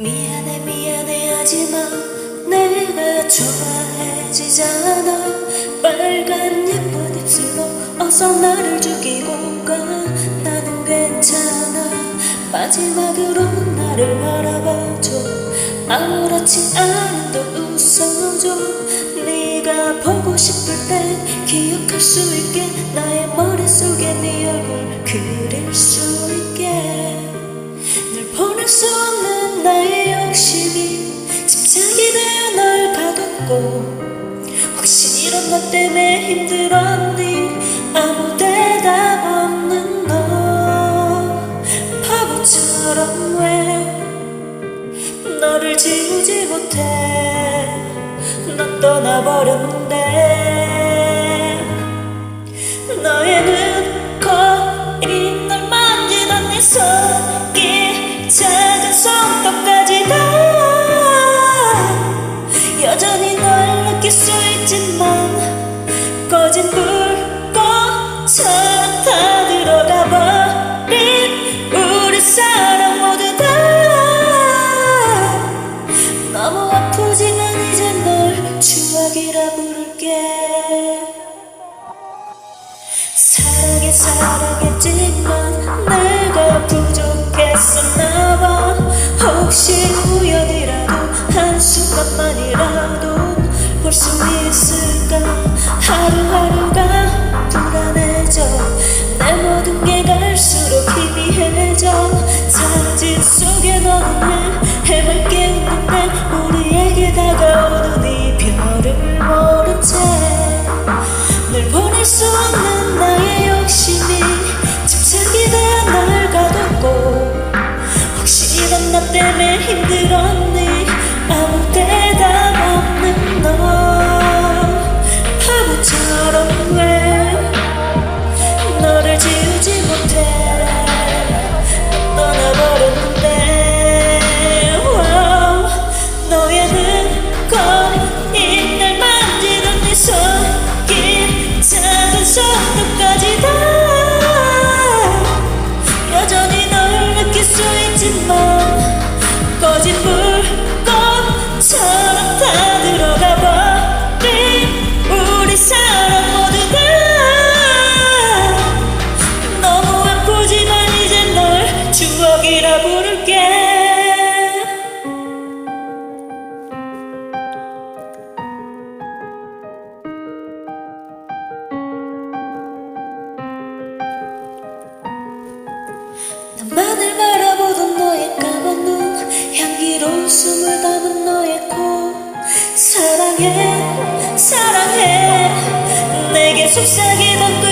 미안해 미안해 하지만 내가 좋아해지잖아. 빨간 예쁜 입술로 어서 나를 죽이고 가. 나는 괜찮아. 마지막으로 나를 바라봐줘. 아무렇지 듯 웃어줘. 네가 보고 싶을 때 기억할 수 있게 나의 머릿속에 네 얼굴 그릴 수 있게. 널 보낼 수 없는 집착이 되어 널 가뒀고 혹시 이런 너 때문에 힘들었니? 아무 대답 없는 너. 바보처럼 왜 너를 지우지 못해? 넌 떠나버렸는데 수 있지만 꺼진 불꽃처럼 추억이라 부를게. 사랑해 사랑했지만 내 볼 수 있을까? 하루하루가 불안해져. 내 모든 게 갈수록 희미해져. 사진 속에 너는 해맑게 웃는데 우리에게 다가오는 이 별을 모른 채널 보낼 수 없는 나의 욕심이 집착이 되어 날 가뒀고 혹시 이런 나 때문에 힘들었니 나만을 바라보던 너의 까만 눈 향기로운 숨을 담은 너의 코. 사랑해 사랑해. 내게 속삭이던 그